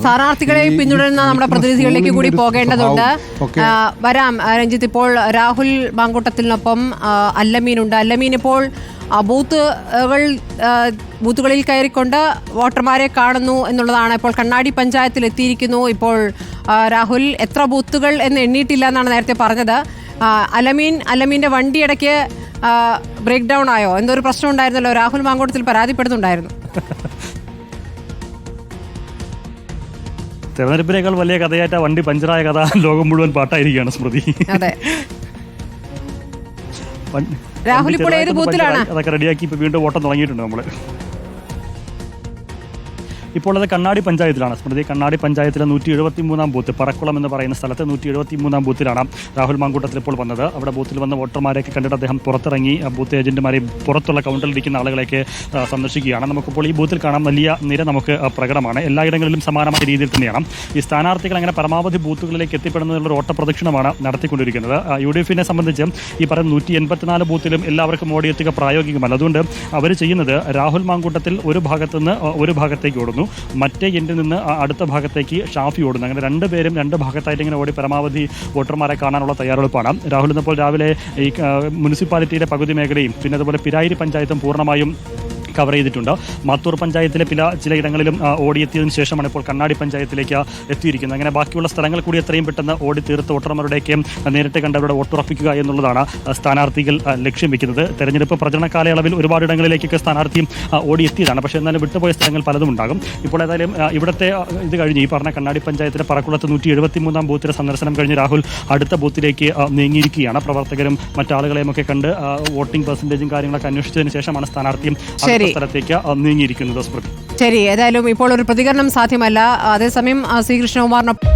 സ്ഥാനാർത്ഥികളെ പിന്തുടരുന്ന നമ്മുടെ പ്രതിനിധികളിലേക്ക് കൂടി പോകേണ്ടതുണ്ട്. വരാം. രഞ്ജിത്ത് ഇപ്പോൾ രാഹുൽ മാങ്കൂട്ടത്തിനൊപ്പം അല്ലമീനുണ്ട്. അല്ലമീൻ ഇപ്പോൾ ബൂത്തുകൾ ബൂത്തുകളിൽ കയറിക്കൊണ്ട് വോട്ടർമാരെ കാണുന്നു എന്നുള്ളതാണ്. ഇപ്പോൾ കണ്ണാടി പഞ്ചായത്തിൽ എത്തിയിരിക്കുന്നു. ഇപ്പോൾ രാഹുൽ എത്ര ബൂത്തുകൾ എന്ന് എണ്ണിയിട്ടില്ല എന്നാണ് നേരത്തെ പറഞ്ഞത്. അലമീൻ അലമീന്റെ വണ്ടി ഇടയ്ക്ക് ബ്രേക്ക് ഡൗൺ ആയോ? എന്തോ ഒരു പ്രശ്നം ഉണ്ടായിരുന്നല്ലോ. രാഹുൽ മാങ്കോട്ടത്തിൽ പരാതിപ്പെടുന്നുണ്ടായിരുന്നു. തെരഞ്ഞെടുപ്പിനേക്കാൾ വലിയ കഥയായിട്ട് ആ വണ്ടി പഞ്ചറായ കഥ ലോകം മുഴുവൻ പാട്ടായിരിക്കുകയാണ് സ്മൃതി. അതെ. രാഹുൽ ഇപ്പോൾ ഏത് ബൂത്തിലാണ്? അതൊക്കെ റെഡിയാക്കി ഇപ്പൊ വീണ്ടും ഓട്ടം തുടങ്ങിയിട്ടുണ്ട് നമ്മൾ ഇപ്പോൾ അത് കണ്ണാടി പഞ്ചായത്തിലാണ്. സ്മൃതി കണ്ണാടി പഞ്ചായത്തിലെ നൂറ്റി എഴുപത്തി മൂന്നാം ബൂത്ത് പറക്കുളം എന്ന് പറയുന്ന സ്ഥലത്ത് നൂറ്റി എഴുപത്തി മൂന്നാം ബൂത്തിലാണ് രാഹുൽ മാങ്കൂട്ടത്തിൽ ഇപ്പോൾ വന്നത്. അവിടെ ബൂത്തിൽ വന്ന വോട്ടർമാരെയൊക്കെ കണ്ടിട്ട് അദ്ദേഹം പുറത്തിറങ്ങി ബൂത്ത് ഏജന്റുമാരെ പുറത്തുള്ള കൗണ്ടറിൽ ഇരിക്കുന്ന ആളുകളെയൊക്കെ സന്ദർശിക്കുകയാണ്. നമുക്കിപ്പോൾ ഈ ബൂത്തിൽ കാണാൻ വലിയ നിര നമുക്ക് പ്രകടമാണ്. എല്ലായിടങ്ങളിലും സമാനമായ രീതിയിൽ തന്നെയാണ്. ഈ സ്ഥാനാർത്ഥികൾ അങ്ങനെ പരമാവധി ബൂത്തുകളിലേക്ക് എത്തിപ്പെടുന്നതിനുള്ള ഒരു ഓട്ടപ്രദക്ഷിണമാണ് നടത്തിക്കൊണ്ടിരിക്കുന്നത്. യു ഡി എഫിനെ സംബന്ധിച്ച് ഈ പറയുന്ന നൂറ്റി എൺപത്തിനാല് ബൂത്തിലും എല്ലാവർക്കും ഓടിയെത്തുക പ്രായോഗികമല്ല. അതുകൊണ്ട് അവർ ചെയ്യുന്നത് രാഹുൽ മാങ്കൂട്ടത്തിൽ ഒരു ഭാഗത്തുനിന്ന് ഒരു ഭാഗത്തേക്ക് ഓടുന്നു. മറ്റേ എൻഡിൽ നിന്ന് അടുത്ത ഭാഗത്തേക്ക് ഷാഫി ഓടുന്നു. അങ്ങനെ രണ്ടുപേരും രണ്ട് ഭാഗത്തായിട്ട് ഇങ്ങനെ ഓടി പരമാവധി വോട്ടർമാരെ കാണാനുള്ള തയ്യാറെടുപ്പാണ്. രാഹുൽ ഇന്നിപ്പോൾ രാവിലെ ഈ മുനിസിപ്പാലിറ്റിയുടെ പകുതി മേഖലയും പിന്നെ അതുപോലെ പിരായിരി പഞ്ചായത്തും പൂർണമായും കവർ ചെയ്തിട്ടുണ്ട്. മാത്തൂർ പഞ്ചായത്തിലെ ചില ചിലയിടങ്ങളിലും ഓടിയെത്തിയതിനു ശേഷമാണ് ഇപ്പോൾ കണ്ണാടി പഞ്ചായത്തിലേക്ക് എത്തിയിരിക്കുന്നത്. അങ്ങനെ ബാക്കിയുള്ള സ്ഥലങ്ങൾ കൂടി എത്രയും പെട്ടെന്ന് ഓടി തീർത്ത് വോട്ടർമാരുടെയൊക്കെ നേരിട്ട് കണ്ടവരുടെ വോട്ടുറപ്പിക്കുക എന്നുള്ളതാണ് സ്ഥാനാർത്ഥികൾ ലക്ഷ്യം വെക്കുന്നത്. തെരഞ്ഞെടുപ്പ് പ്രചരണ കാലയളവിൽ ഒരുപാട് ഇടങ്ങളിലേക്കൊക്കെ സ്ഥാനാർത്ഥിയും ആ, ഓടിയെത്തിയതാണ്. പക്ഷേ എന്നാലും വിട്ടുപോയ സ്ഥലങ്ങൾ പലതും ഉണ്ടാകും. ഇപ്പോൾ ഏതായാലും ഇവിടുത്തെ ഇത് കഴിഞ്ഞ് ഈ പറഞ്ഞ കണ്ണാടി പഞ്ചായത്തിലെ പറക്കുളത്ത് നൂറ്റി എഴുപത്തി മൂന്നാം ബൂത്തിലെ സന്ദർശനം കഴിഞ്ഞ് രാഹുൽ അടുത്ത ബൂത്തിലേക്ക് നീങ്ങിയിരിക്കുകയാണ്. പ്രവർത്തകരും മറ്റാളുകളെയും ഒക്കെ കണ്ട് വോട്ടിംഗ് പെർസെന്റേജും കാര്യങ്ങളൊക്കെ അന്വേഷിച്ചതിന് ശേഷമാണ് സ്ഥാനാർത്ഥിയും. സ്ഥലത്തേക്ക് നീങ്ങിയിരിക്കുന്നത് സ്മൃതി. ശരി ഏതായാലും ഇപ്പോൾ ഒരു പ്രതികരണം സാധ്യമല്ല. അതേസമയം ശ്രീകൃഷ്ണകുമാറിനൊപ്പം